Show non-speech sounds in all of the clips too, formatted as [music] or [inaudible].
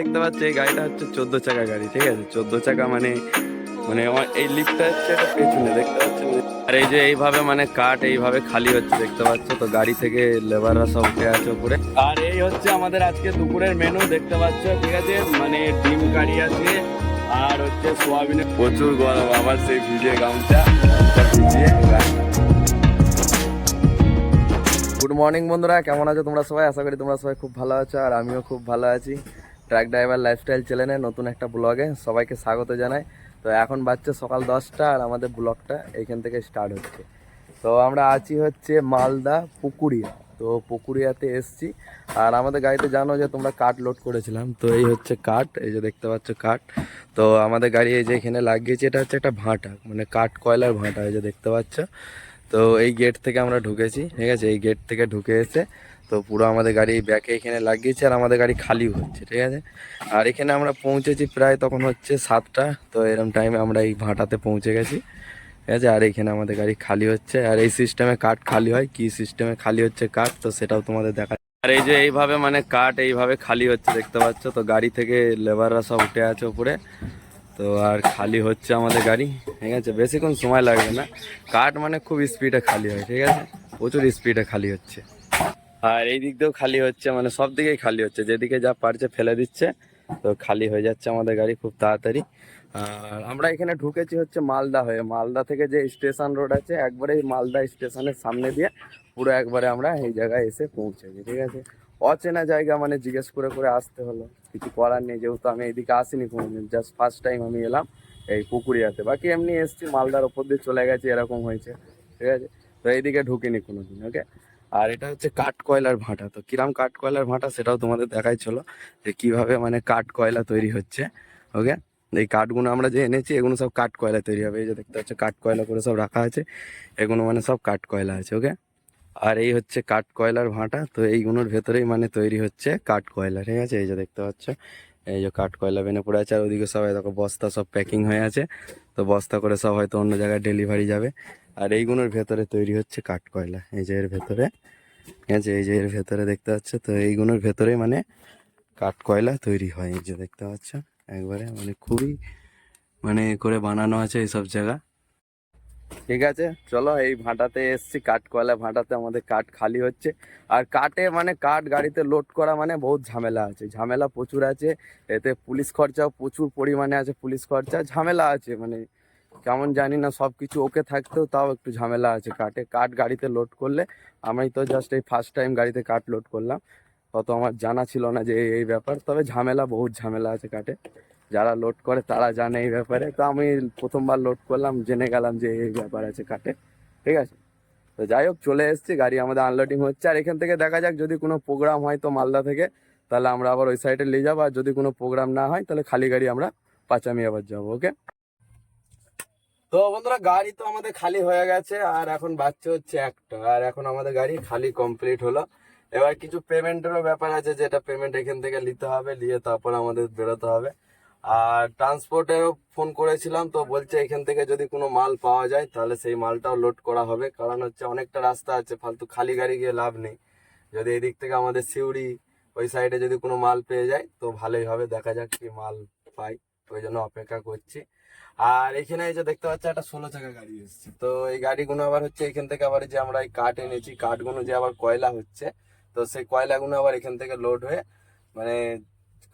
দেখতে পাচ্ছি এই গাড়িটা হচ্ছে চোদ্দ চাকা গাড়ি, ঠিক আছে? চোদ্দ চাকা মানে মানে এই লিফটটা হচ্ছে এটা পেছনে, দেখতে পাচ্ছ আর এই যে এইভাবে মানে কাঠ এইভাবে খালি হচ্ছে, দেখতে পাচ্ছ? তো গাড়ি থেকে লেবাররা সব উঠে আছে উপরে। আর এই হচ্ছে আমাদের আজকে দুপুরের মেনু দেখতে পাচ্ছ? ঠিক আছে? মানে ডিম কারি আছে, আর হচ্ছে সোয়াবিনের প্রচুর গরম। আবার সেই ভিজে গামছা ভিজিয়ে গুড। মর্নিং বন্ধুরা, কেমন আছো তোমরা সবাই? আশা করি তোমরা সবাই খুব ভালো আছো, আর আমিও খুব ভালো আছি। ট্রাক ড্রাইভার লাইফস্টাইল চ্যানেলে নতুন একটা ব্লগে সবাইকে স্বাগত জানাই। তো এখন বাজছে সকাল দশটা আর আমাদের ব্লগটা এইখান থেকে স্টার্ট হচ্ছে। তো আমরা আছি হচ্ছে মালদা পুকুরিয়া। তো পুকুরিয়াতে এসছি। আর আমাদের গাড়িতে জানো যে তোমরা কাঠ লোড করেছিলাম। তো এই হচ্ছে কাঠ, এই যে দেখতে পাচ্ছ কাঠ। তো আমাদের গাড়ি এই যে এখানে লাগিয়েছে, এটা হচ্ছে একটা ভাঁটা মানে কাঠ কয়লার ভাঁটা, এই যে দেখতে পাচ্ছ। তো এই গেট থেকে আমরা ঢুকেছি, ঠিক আছে? এই গেট থেকে ঢুকে এসে তো পুরো আমাদের গাড়ি ব্যাকে এখানে লাগিয়েছে আর আমাদের গাড়ি খালি হচ্ছে, ঠিক আছে? আর এখানে আমরা পৌঁছেছি প্রায় তখন হচ্ছে সাতটা, তো এরকম টাইমে আমরা এই ভাটাতে পৌঁছে গেছি, ঠিক আছে? আর এখানে আমাদের গাড়ি খালি হচ্ছে। আর এই সিস্টেমে কাঠ খালি হয়। কি সিস্টেমে খালি হচ্ছে কাঠ তো সেটাও তোমাদের দেখা আর এই যে এইভাবে মানে কাঠ এইভাবে খালি হচ্ছে, দেখতে পাচ্ছ? তো গাড়ি থেকে লেবাররা সব উঠে আছে উপরে। তো আর খালি হচ্ছে আমাদের গাড়ি, ঠিক আছে? বেশিক্ষণ সময় লাগবে না। কাঠ মানে খুব স্পিডে খালি হয়, ঠিক আছে? প্রচুর স্পিডে খালি হচ্ছে। আর এই দিক দিয়েও খালি হচ্ছে মানে সব দিকেই খালি হচ্ছে। যেদিকে যা পারছে ফেলে দিচ্ছে, তো খালি হয়ে যাচ্ছে আমাদের গাড়ি খুব তাড়াতাড়ি। আর আমরা এখানে ঢুকেছি হচ্ছে মালদা হয়ে। মালদা থেকে যে স্টেশন রোড আছে, একবারে মালদা স্টেশনের সামনে দিয়ে পুরো একবারে আমরা এই জায়গায় এসে পৌঁছেছি, ঠিক আছে? অচেনা জায়গা মানে জিজ্ঞেস করে করে আসতে হলো। কিছু করার নেই, যেহেতু আমি এইদিকে আসিনি কোনোদিন জাস্ট ফার্স্ট টাইম আমি এলাম এই পুকুরিয়াতে। বাকি এমনি এসছি, মালদার ওপর দিয়ে চলে গেছি, এরকম হয়েছে, ঠিক আছে? তো এইদিকে ঢুকিনি কোনোদিন ওকে আর এটা হচ্ছে কাঠ কয়লার ভাঁটা। তো কিরাম কাঠ কয়লার ভাঁটা সেটাও তোমাদের দেখাই ছিল যে কীভাবে মানে কাঠ কয়লা তৈরি হচ্ছে ওকে এই কাঠগুলো আমরা যে এনেছি এগুলো সব কাঠ কয়লা তৈরি হবে। এই যে দেখতে পাচ্ছ কাঠ কয়লা করে সব রাখা আছে এগুলো মানে সব কাঠ কয়লা আছে ওকে আর এই হচ্ছে কাঠ কয়লার ভাঁটা, তো এইগুলোর ভেতরেই মানে তৈরি হচ্ছে কাঠ কয়লা, ঠিক আছে? এই যে দেখতে পাচ্ছ, এই যে কাঠ কয়লা বেনে পড়ে আছে, আর ওদিকে সবাই দেখো বস্তা সব প্যাকিং হয়ে আছে, তো বস্তা করে সব হয়তো অন্য জায়গায় ডেলিভারি যাবে। আর এইগুলোর ভেতরে তৈরি হচ্ছে কাঠ কয়লা, এই যে এর ভেতরে, ঠিক আছে? এই যে এর ভেতরে দেখতে পাচ্ছ, তো এইগুলোর ভেতরে মানে কাঠ কয়লা তৈরি হয়, এই যে দেখতে পাচ্ছ, একবারে মানে খুবই মানে করে বানানো আছে এইসব জায়গা। ঠিক আছে? চলো এই ভাঁটাতে এসছি কাঠ কয়লা ভাটাতে আমাদের কাঠ খালি হচ্ছে। আর কাঠে মানে কাঠ গাড়িতে লোড করা মানে বহুত ঝামেলা আছে। ঝামেলা প্রচুর আছে, এতে পুলিশ খরচাও প্রচুর পরিমাণে আছে, পুলিশ খরচা ঝামেলা আছে মানে কেমন জানি না সব কিছু ওকে থাকতেও তাও একটু ঝামেলা আছে কাঠে। কাঠ গাড়িতে লোড করলে, আমি তো জাস্ট এই ফার্স্ট টাইম গাড়িতে কাঠ লোড করলাম। অত আমার জানা ছিল না যে এই- ব্যাপার, তবে ঝামেলা, বহুত ঝামেলা আছে কাঠে। যারা লোড করে, তারা জানে এই ব্যাপারে। তো আমি প্রথমবার লোড করলাম, জেনে গেলাম যে এই ব্যাপার আছে কাটে। ঠিক আছে? তো যাই হোক, চলে এসেছি, গাড়ি আমাদের আনলোডিং হচ্ছে। আর এখান থেকে দেখা যাক, যদি কোনো প্রোগ্রাম হয় তো মালদা থেকে, তাহলে আমরা আবার ওই সাইডে নিয়ে যাব। আর যদি কোনো প্রোগ্রাম না হয়, তাহলে খালি গাড়ি আমরা পাঁচামি আবার যাব ওকে তো বন্ধুরা, গাড়ি তো আমাদের খালি হয়ে গেছে, আর এখন বাচ্চা হচ্ছে একটা। আর এখন আমাদের গাড়ি খালি কমপ্লিট হলো। এবার কিছু পেমেন্টেরও ব্যাপার আছে, যেটা পেমেন্ট এখান থেকে নিতে হবে, নিয়ে তারপর আমাদের বেরোতে হবে। আর ট্রান্সপোর্টেরও ফোন করেছিলাম, তো বলছে এখান থেকে যদি কোনো মাল পাওয়া যায়, তাহলে সেই মালটাও লোড করা হবে। কারণ হচ্ছে অনেকটা রাস্তা আছে, ফালতু খালি গাড়ি গিয়ে লাভ নেই। যদি এদিক থেকে আমাদের সিউড়ি, ওই সাইডে যদি কোনো মাল পেয়ে যায়, তো ভালোই হবে। দেখা যাক কি মাল পাই। ওই জন্য অপেক্ষা করছি। আর এখানে এই যে দেখতে পাচ্ছি, একটা ষোলো চাকা গাড়ি এসছে। তো এই গাড়িগুলো আবার হচ্ছে এখান থেকে আবার যে আমরা এই কাঠ এনেছি, কাঠগুলো যে আবার কয়লা হচ্ছে, তো সেই কয়লাগুলো আবার এখান থেকে লোড হয়ে মানে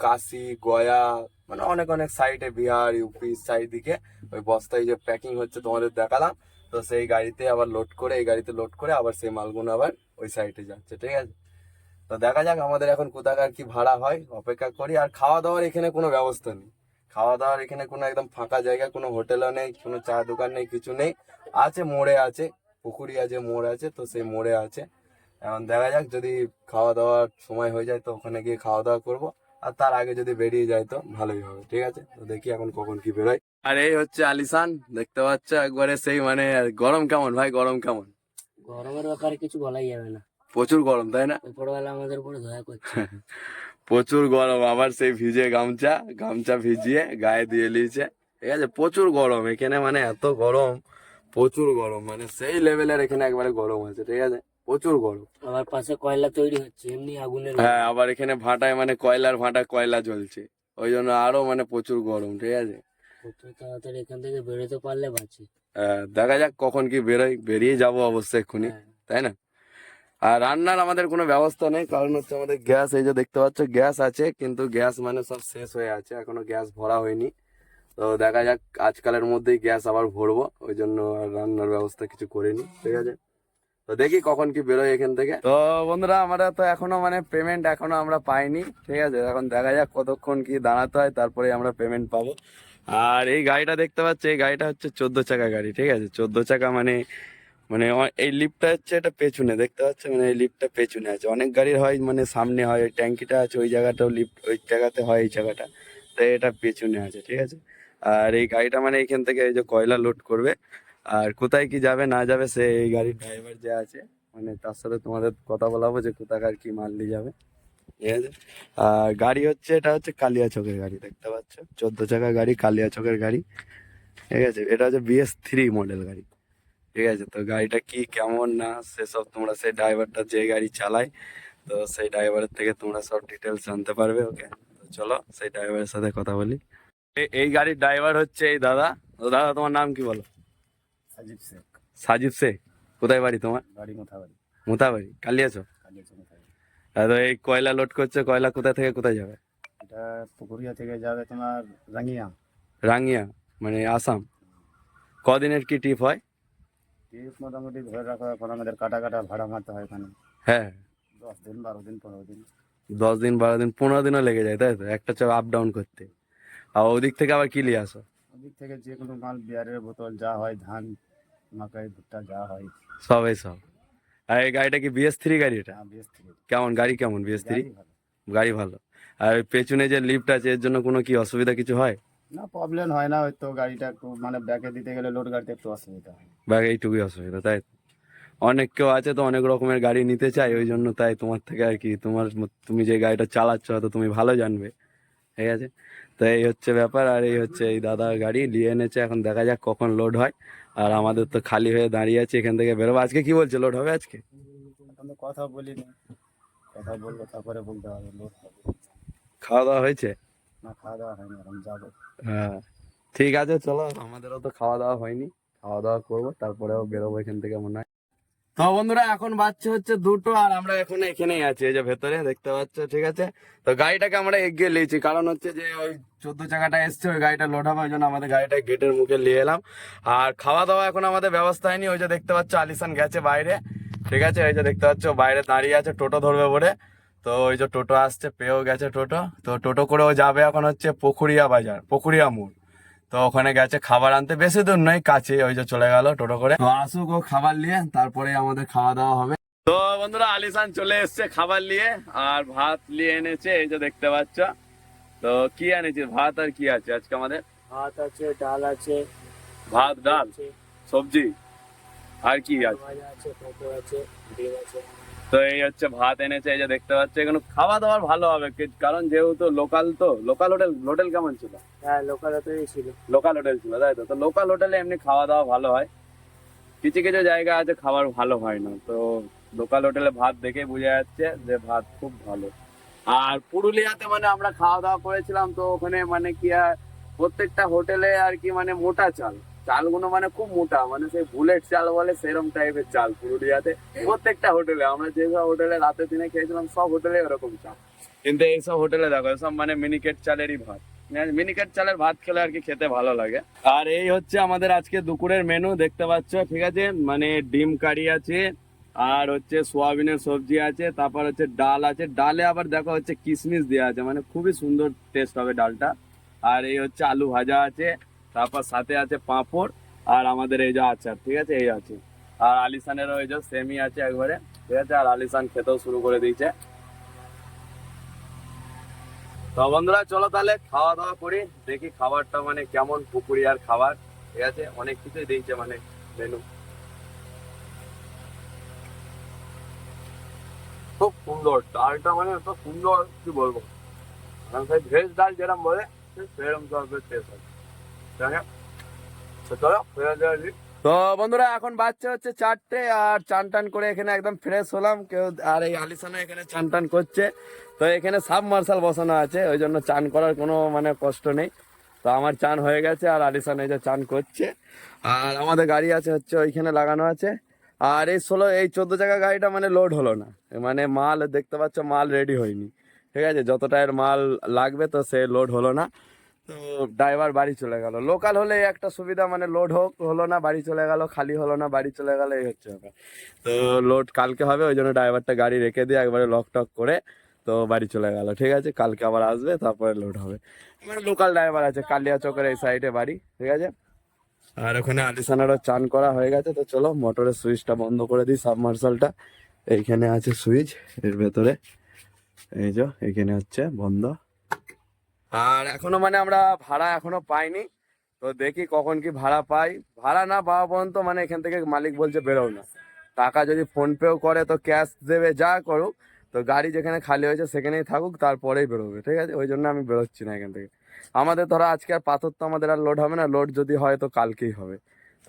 কাশি, গয়া মানে অনেক অনেক সাইডে বিহার ইউপি সাইড দিকে ওই বস্তায় যে প্যাকিং হচ্ছে তোমাদের দেখালাম। তো সেই গাড়িতে আবার লোড করে, এই গাড়িতে লোড করে আবার সেই মালগুলো আবার ওই সাইডে যাচ্ছে, ঠিক আছে? তো দেখা যাক আমাদের এখন কোথাকার কি ভাড়া হয়, অপেক্ষা করি। আর খাওয়া দাওয়ার এখানে কোনো ব্যবস্থা নেই। খাওয়া দাওয়ার এখানে কোনো একদম ফাঁকা জায়গা, কোনো হোটেলও নেই, কোনো চা দোকান নেই, কিছু নেই। আছে, মোড়ে আছে, পুকুরি আছে, মোড় আছে, তো সেই মোড়ে আছে। এখন দেখা যাক, যদি খাওয়া দাওয়ার সময় হয়ে যায়, তো ওখানে গিয়ে খাওয়া দাওয়া করব। আর তার আগে যদি বেরিয়ে যায় তো ভালোই হবে ঠিক আছে? তো দেখি এখন কখন কি বেরোয়। আর এই হচ্ছে আলিসান দেখতে পাচ্ছ একবারে সেই মানে গরম কেমন ভাই গরম কেমন? গরমের ব্যাপারে কিছু বলাই যাবে না। প্রচুর গরম তাই না? উপরওয়ালা আমাদের উপরে দয়া করছে। [laughs] প্রচুর গরম আবার সেই ভিজে গামছা গামছা ভিজিয়ে গায়ে দিয়ে নিয়েছে ঠিক আছে প্রচুর গরম এখানে মানে এত গরম প্রচুর গরম মানে সেই লেভেলের এখানে একবারে গরম আছে ঠিক আছে? প্রচুর গরম। আবার পাশে কয়লা তৈরি হচ্ছে এমনি আগুনের হ্যাঁ আবার এখানে ভাটায় মানে কয়লার ভাটা কয়লা জ্বলছে। ওই জন্য আরও মানে প্রচুর গরম ঠিক আছে? কত তাড়াতাড়ি এখান থেকে বেরোতে পারলে বাঁচি। হ্যাঁ, দেখা যাক কখন কি বেরোয় বেরিয়ে যাব অবশ্যই এক্ষুনি হ্যাঁ। তাই না? আর রান্নার আমাদের কোনো ব্যবস্থা নেই কারণ হচ্ছে আমাদের গ্যাস এই যে দেখতে পাচ্ছ গ্যাস আছে কিন্তু গ্যাস মানে সব শেষ হয়ে আছে এখনও গ্যাস ভরা হয়নি। তো দেখা যাক আজকালের মধ্যেই গ্যাস আবার ভরবো ওই জন্য আর রান্নার ব্যবস্থা কিছু করিনি ঠিক আছে? তো দেখি কখন কি বেরোয় এখান থেকে। তো বন্ধুরা, আমরা তো এখনও মানে পেমেন্ট এখনও আমরা পাইনি, ঠিক আছে? এখন দেখা যাক কতক্ষণ কি দাঁড়াতে হয়, তারপরে আমরা পেমেন্ট পাবো। আর এই গাড়িটা দেখতে পাচ্ছি, এই গাড়িটা হচ্ছে চোদ্দ চাকা গাড়ি, ঠিক আছে? চোদ্দ চাকা মানে মানে এই লিফটটা হচ্ছে এটা পেছনে, দেখতে পাচ্ছ? মানে এই লিফটটা পেছনে আছে। অনেক গাড়ির হয় মানে সামনে হয়, ওই ট্যাঙ্কিটা আছে, ওই জায়গাটাও লিফট ওই জায়গাতে হয় এই জায়গাটা। তাই এটা পেছনে আছে, ঠিক আছে? আর এই গাড়িটা মানে এখান থেকে এই যে কয়লা লোড করবে আর কোথায় কি যাবে, না যাবে, সে এই গাড়ির ড্রাইভার যে আছে মানে তার সাথে তোমাদের কথা বলাবো যে কোথাকার কি মাল নিয়ে যাবে। ঠিক আছে? আর গাড়ি হচ্ছে, এটা হচ্ছে কালিয়া চকের গাড়ি, দেখতে পাচ্ছ? চোদ্দ চাকা গাড়ি, কালিয়া চকের গাড়ি। ঠিক আছে? এটা হচ্ছে বিএস থ্রি মডেল গাড়ি। ঠিক আছে? তো গাড়িটা কি, কেমন, না, সেসব তোমরা সেই ড্রাইভারটা যে গাড়ি চালায়, তো সেই ড্রাইভারের থেকে তোমরা সব ডিটেলস জানতে পারবে ওকে তো চলো, সেই ড্রাইভারের সাথে কথা বলি। এই গাড়ির ড্রাইভার হচ্ছে এই দাদা। দাদা, তোমার নাম কি বলো? সাজিব শেখ। সাজিব শেখ। কোথায় বাড়ি তোমার? বাড়ি মোথাবাড়ি। মোথাবাড়ি। আর তো এই কয়লা লোড করছে কয়লা কোথা থেকে কোথায় যাবে? এটা পুকুরিয়া থেকে যাবে তোমার রাঙ্গিয়া। রাঙ্গিয়া মানে আসাম। কদিনের কি ট্রিপ হয়? টিপ মোটামুটি ধরে রাখো এখন আমাদের কাটা কাটা ভাড়া মারতে হয় এখানে। হ্যাঁ। দশ দিন বারো দিন পনেরো দিন। দশ দিন বারো দিন পনেরো দিনও লেগে যায় তাই তো? একটা চাপ আপ ডাউন করতে। আর ওদিক থেকে আবার কি নিয়ে আসো? ওদিক থেকে যে কোনো মাল বিয়ারের বোতল যা হয় ধান মাকাই ভুট্টা যা হয়। সবাই সব। আর এই গাড়িটা কি বিএস থ্রি গাড়ি এটা? হ্যাঁ কেমন? গাড়ি কেমন বিএস থ্রি গাড়ি ভালো। আর পেছনে যে লিফট আছে এর জন্য কোনো কি অসুবিধা কিছু হয়? না প্রবলেম হয় না হয়তো গাড়িটা একটু মানে ব্যাকে দিতে গেলে লোড গাড়িতে একটু অসুবিধা হয়। বা এইটুকুই অসুবিধা তাই অনেক কেউ আছে তো অনেক রকমের গাড়ি নিতে চায় ওই জন্য তাই তোমার থেকে আর কি তোমার তুমি যে গাড়িটা চালাচ্ছ হয়তো তুমি ভালো জানবে। ঠিক আছে? তো এই হচ্ছে ব্যাপার আর এই হচ্ছে এই দাদার গাড়ি। নিয়ে এনেছে এখন দেখা যাক কখন লোড হয়। আর আমাদের তো খালি হয়ে দাঁড়িয়ে আছে এখান থেকে বেরোবো। আজকে কি বলছে লোড হবে আজকে? কথা বলিনি। কথা বলব তারপরে বলতে হবে লোড হবে। খাওয়া দাওয়া হয়েছে? না খাওয়া দাওয়া হয়নি এখন যাব। হ্যাঁ ঠিক আছে চলো। আমাদেরও তো খাওয়া দাওয়া হয়নি। খাওয়া দাওয়া করব তারপরেও বেরোবো এখান থেকে মনে হয়। তো বন্ধুরা, এখন বাচ্চা হচ্ছে দুটো আর আমরা এখন এখানেই আছি। এই যে ভেতরে, দেখতে পাচ্ছ? ঠিক আছে? তো গাড়িটাকে আমরা এগিয়ে নিয়েছি। কারণ হচ্ছে যে ওই চোদ্দ চাকাটা এসছে, ওই গাড়িটা লোড হবে ওই জন্য আমাদের গাড়িটা গেটের মুখে নিয়ে এলাম। আর খাওয়া দাওয়া এখন আমাদের ব্যবস্থা হয়নি। ওই যে দেখতে পাচ্ছ আলিসান গেছে বাইরে। ঠিক আছে? ওই যে দেখতে পাচ্ছ, বাইরে দাঁড়িয়ে আছে, টোটো ধরবে বলে। তো ওই যে টোটো আসছে, পেয়েও গেছে টোটো। তো টোটো করেও যাবে এখন হচ্ছে পুকুরিয়া বাজার পুকুরিয়া মোড়। তো ওখানে গেছে খাবার আনতে। বেশি দূর নয় কাছে ওই যে চলে গেল টোটো করে। তো আসুক ও খাবার নিয়ে তারপরে আমাদের খাওয়া দাওয়া হবে। তো বন্ধুরা আলিসান চলে এসছে খাবার নিয়ে আর ভাত নিয়ে এনেছে এই যে দেখতে পাচ্ছ। তো কি এনেছে? ভাত আর কি আছে আজকে আমাদের? ভাত আছে ডাল আছে ভাত ডাল সবজি আর কি আছে? আছে আছে ডিম আছে। তো এই হচ্ছে ভাত এনেছে এই যে দেখতে পাচ্ছ এখানে খাওয়া দাওয়ার ভালো হবে। কারণ যেহেতু লোকাল তো লোকাল হোটেল হোটেল কেমন ছিল? হ্যাঁ লোকাল তৈরি ছিল। লোকাল হোটেল ছিল তাই তো? তো লোকাল হোটেলে এমনি খাওয়া দাওয়া ভালো হয়। কিছু কিছু জায়গা আছে খাবার ভালো হয় না। তো লোকাল হোটেলে ভাত দেখে বোঝা যাচ্ছে যে ভাত খুব ভালো। আর পুরুলিয়াতে মানে আমরা খাওয়া দাওয়া করেছিলাম তো ওখানে মানে কি আর প্রত্যেকটা হোটেলে আর কি মানে মোটা চাল। চালগুলো মানে খুব মোটা মানে সেই বুলেট চাল বলে সেরকম টাইপের চাল পুরুলিয়াতে। প্রত্যেকটা হোটেলে, আমরা যেসব হোটেলে রাতে দিনে খেয়েছিলাম, সব হোটেলে ওরকম চাল। কিন্তু এইসব হোটেলে দেখো সব মানে মিনিকেট চালেরই ভাত। মিনিকেট চালের ভাত খেলে আর কি খেতে ভালো লাগে। আর এই হচ্ছে আমাদের আজকে দুপুরের মেনু দেখতে পাচ্ছ, ঠিক আছে? মানে ডিম কারি আছে, আর হচ্ছে সোয়াবিনের সবজি আছে, তারপর হচ্ছে ডাল আছে। ডালে আবার দেখো হচ্ছে কিশমিশ দেওয়া আছে মানে খুবই সুন্দর টেস্ট হবে ডালটা। আর এই হচ্ছে আলু ভাজা আছে তারপর সাথে আছে পাঁপড় আর আমাদের এই যে আচার, ঠিক আছে? এই আছে। আর আলিসানেরও এই যে সেমি আছে একবারে, ঠিক আছে? আর আলিসান খেতেও শুরু করে দিয়েছে। তো বন্ধুরা, চলো তাহলে খাওয়া দাওয়া করি। দেখি খাবারটা মানে কেমন পুকুরি আর খাবার, ঠিক আছে? অনেক কিছুই দিয়েছে মানে মেনু খুব সুন্দর। ডালটা মানে এত সুন্দর, কি বলব? ভেজ ডাল যেরকম বলে সেরকম টাইপের টেস্ট আছে। তো বন্ধুরা, এখন বাচ্চা হচ্ছে চারটে, আর চান টান করে এখানে একদম ফ্রেশ হলাম। কেউ, আর এই আলিসানা এখানে চান টান করছে। তো এখানে সাব মার্শাল বসানো আছে, ওই জন্য চান করার কোনো মানে কষ্ট নেই। তো আমার চান হয়ে গেছে, আর আলিসান এই যে চান করছে। আর আমাদের গাড়ি আছে হচ্ছে ওইখানে লাগানো আছে। আর এই ষোলো, এই চোদ্দ চাকা গাড়িটা মানে লোড হলো না। মানে মাল, দেখতে পাচ্ছ, মাল রেডি হয়নি। ঠিক আছে, যতটা এর মাল লাগবে তো সে লোড হলো না। তো ড্রাইভার বাড়ি চলে গেল। লোকাল হলে একটা সুবিধা মানে লোড হোক হলো না, বাড়ি চলে গেল, খালি হলো না, বাড়ি চলে গেল, এই হচ্ছে ব্যাপার। তো লোড কালকে হবে, ওই জন্য ড্রাইভারটা গাড়ি রেখে দিয়ে একবারে লক টক করে তো বাড়ি চলে গেল। ঠিক আছে, কালকে আবার আসবে, তারপরে লোড হবে। মানে লোকাল ড্রাইভার আছে কালিয়া চকের এই সাইডে বাড়ি, ঠিক আছে? আর ওখানে আলিসানারও চান করা হয়ে গেছে, তো চলো মোটরের সুইচটা বন্ধ করে দিই সাবমার্সালটা এইখানে আছে সুইচ, এর ভেতরে, এই যে এখানে হচ্ছে বন্ধ। আর এখনও মানে আমরা ভাড়া এখনও পাইনি। তো দেখি কখন কি ভাড়া পাই। ভাড়া না পাওয়া পর্যন্ত মানে এখান থেকে মালিক বলছে বেরো না। টাকা যদি ফোন পেও করে তো ক্যাশ দেবে, যা করুক। তো গাড়ি যেখানে খালি হয়েছে সেখানেই থাকুক, তারপরেই বেরোবে, ঠিক আছে? ওই জন্য আমি বেরোচ্ছি না এখান থেকে। আমাদের ধরো আজকে আর পাথর তো আমাদের আর লোড হবে না। লোড যদি হয় তো কালকেই হবে।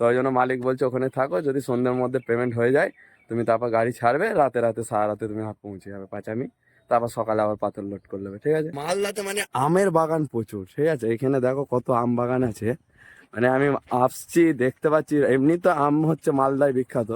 তো ওই জন্য মালিক বলছে ওখানে থাকো, যদি সন্ধ্যের মধ্যে পেমেন্ট হয়ে যায়, তুমি তারপর গাড়ি ছাড়বে, রাতে রাতে সারা রাতে তুমি পৌঁছে যাবে, পাঁচামি। তারপর সকালে আবার পাথর লোড করে নেবে ঠিক আছে? মালদাতে মানে আমের বাগান প্রচুর ঠিক আছে? এখানে দেখো কত আম বাগান আছে। মানে আমি আসছি দেখতে পাচ্ছি এমনি তো আম হচ্ছে মালদায় বিখ্যাত।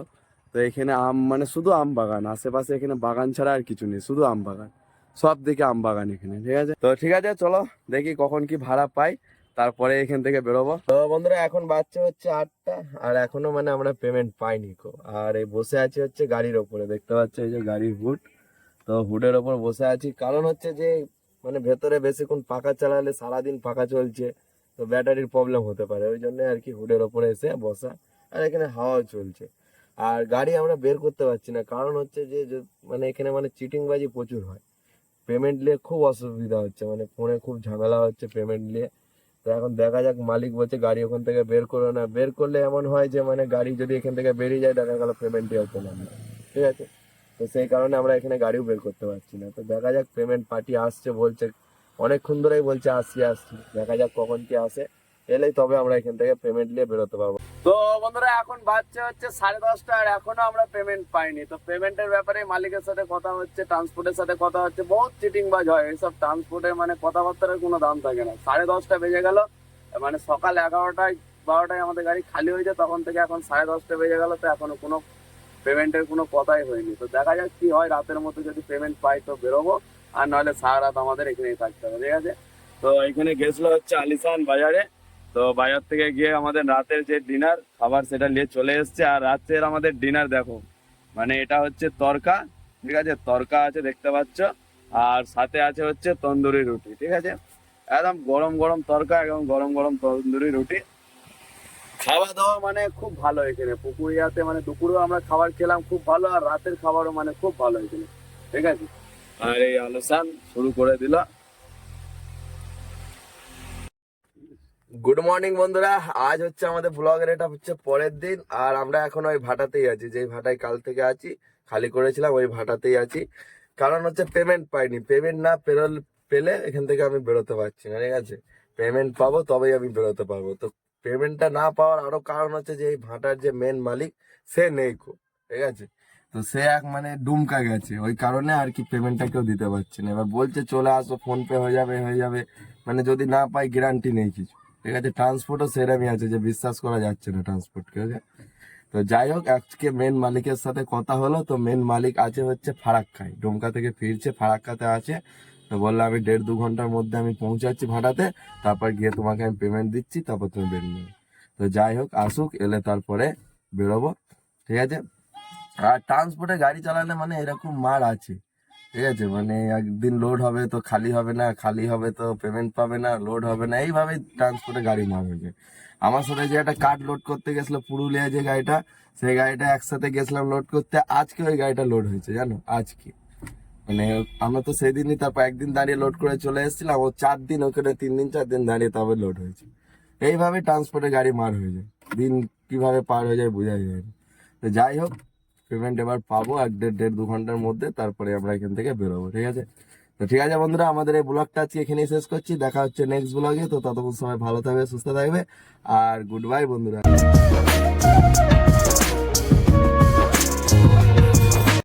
তো এখানে আম মানে শুধু আম বাগান আশেপাশে এখানে বাগান ছাড়া আর কিছু নেই শুধু আম বাগান। সব দিকে আম বাগান এখানে ঠিক আছে? তো ঠিক আছে চলো দেখি কখন কি ভাড়া পাই তারপরে এখান থেকে বেরোবো। তো বন্ধুরা এখন বাচ্চা হচ্ছে আটটা আর এখনও মানে আমরা পেমেন্ট পাইনি কো আর এই বসে আছি হচ্ছে গাড়ির ওপরে দেখতে পাচ্ছ এই যে গাড়ির হুড তো হুডের ওপর বসে আছি। কারণ হচ্ছে যে মানে ভেতরে বেশিক্ষণ পাখা চালালে সারাদিন পাখা চলছে, তো ব্যাটারির প্রবলেম হতে পারে। ওই জন্য আর কি হুডের ওপরে এসে বসা আর এখানে হাওয়াও চলছে। আর গাড়ি আমরা বের করতে পারছি না। কারণ হচ্ছে যে মানে এখানে মানে চিটিংবাজি প্রচুর হয়। পেমেন্ট নিয়ে খুব অসুবিধা হচ্ছে। মানে ফোনে খুব ঝামেলা হচ্ছে পেমেন্ট নিয়ে। তো এখন দেখা যাক, মালিক বলছে গাড়ি ওখান থেকে বের করো না। বের করলে এমন হয় যে মানে গাড়ি যদি এখান থেকে বেরিয়ে যায়, দেখা গেল পেমেন্টই হতো না। ঠিক আছে? তো সেই কারণে আমরা এখানে গাড়িও বের করতে পারছি না। তো দেখা যাক পেমেন্ট পার্টি আসছে বলছে, অনেকক্ষণ ধরেই বলছে আসছি আসছি। দেখা যাক কখন কি আসে। এলেই তবে আমরা এখান থেকে পেমেন্ট নিয়ে বেরোতে পারব। তো বন্ধুরা, এখন বাচ্চা হচ্ছে সাড়ে দশটা আর এখনও আমরা পেমেন্ট পাইনি। তো পেমেন্টের ব্যাপারে মালিকের সাথে কথা হচ্ছে ট্রান্সপোর্টের সাথে কথা হচ্ছে। বহুত চিটিং বাজ হয়। এইসব ট্রান্সপোর্টের মানে কথাবার্তার কোনো দাম থাকে না। সাড়ে দশটা বেজে গেল। মানে সকাল এগারোটায়, বারোটায় আমাদের গাড়ি খালি হয়েছে তখন থেকে এখন সাড়ে দশটা বেজে গেল। তো এখনও কোনো পেমেন্টের কোনো কথাই হয়নি। তো দেখা যাক কি হয়, রাতের মধ্যে যদি পেমেন্ট পাই তো বেরোবো, আর নাহলে সারা রাত আমাদের এখানেই থাকতে হবে, ঠিক আছে? তো এখানে গেছিল হচ্ছে আলিসান বাজারে। তো বাজার থেকে গিয়ে আমাদের রাতের যে ডিনার খাবার সেটা নিয়ে চলে এসছে। আর রাতের আমাদের ডিনার দেখো মানে এটা হচ্ছে তরকা, ঠিক আছে? তরকা আছে, দেখতে পাচ্ছ। আর সাথে আছে হচ্ছে তন্দুরি রুটি, ঠিক আছে? একদম গরম গরম তরকা এবং গরম গরম তন্দুরি রুটি। খাওয়া দাওয়া মানে খুব ভালো এখানে। পুকুরিয়াতে মানে দুপুরেও আমরা খাবার খেলাম খুব ভালো আর রাতের খাবারও মানে খুব ভালো এখানে। ঠিক আছে? আর এই আলোসান শুরু করে দিল গুড মর্নিং বন্ধুরা, আজ হচ্ছে আমাদের ব্লগের এটা হচ্ছে পরের দিন আর আমরা এখন ওই ভাটাতেই আছি, যেই ভাটায় কাল থেকে আছি, খালি করেছিলাম ওই ভাটাতেই আছি। কারণ হচ্ছে পেমেন্ট পাইনি পেমেন্ট না পেরোল পেলে এখান থেকে আমি বেরোতে পারছি না, ঠিক আছে? পেমেন্ট পাবো তবেই আমি বেরোতে পারব। তো পেমেন্টটা না পাওয়ার আরও কারণ হচ্ছে যে এই ভাটার যে মেন মালিক, সে নেই কো ঠিক আছে? তো সে এক মানে ডুমকা গেছে, ওই কারণে আর কি পেমেন্টটা কেউ দিতে পারছে না। এবার বলছে, চলে আসো ফোন পে হয়ে যাবে হয়ে যাবে। মানে যদি না পাই গ্যারান্টি নেই কিছু, ঠিক আছে? ট্রান্সপোর্টও সেরমই আছে, যে বিশ্বাস করা যাচ্ছে না ট্রান্সপোর্টকে ওকে তো যাই হোক, আজকে মেন মালিকের সাথে কথা হলো, তো মেন মালিক আছে হচ্ছে ফারাক্কায়, ডুমকা থেকে ফিরছে, ফারাক্কাতে আছে। তো বলল, আমি দেড় দু ঘণ্টার মধ্যে আমি পৌঁছাচ্ছি ভাড়াতে, তারপর গিয়ে তোমাকে আমি পেমেন্ট দিচ্ছি, তারপর তুমি বেরিয়ে তো যাই হোক, আসুক, এলে তারপরে বেরোবো, ঠিক আছে? আর ট্রান্সপোর্টে গাড়ি চালালে মানে এরকম মার আছে, ঠিক আছে? মানে একদিন লোড হবে তো খালি হবে না, খালি হবে তো পেমেন্ট পাবে না লোড হবে না এইভাবে ট্রান্সপোর্টে গাড়ি মার হয়েছে। আমার সাথে যে একটা কার্ড লোড করতে গেছিল, পুরুলিয়া যে গাড়িটা, সেই গাড়িটা একসাথে গেছিলাম লোড করতে, আজকে ওই গাড়িটা লোড হয়েছে, জানো? আজকে। মানে আমরা তো সেদিনই তারপর একদিন দাঁড়িয়ে লোড করে চলে এসেছিলাম, ও চার দিন ওখানে, তিন দিন, চার দিন দাঁড়িয়ে তবে লোড হয়েছে। এইভাবে ট্রান্সপোর্টে গাড়ি মার হয়ে যায়। দিন কীভাবে পার হয়ে যায় বোঝাই যায় না। তো যাই হোক পেমেন্ট এবার পাবো এক দেড় দেড় দু ঘণ্টার মধ্যে, তারপরে আমরা এখান থেকে বেরোবো, ঠিক আছে? তো ঠিক আছে বন্ধুরা, আমাদের এই ব্লগটা আজকে এখানেই শেষ করছি। দেখা হচ্ছে নেক্সট ব্লগে তো ততক্ষণ সবাই ভালো থাকবে, সুস্থ থাকবে, আর গুড বাই বন্ধুরা।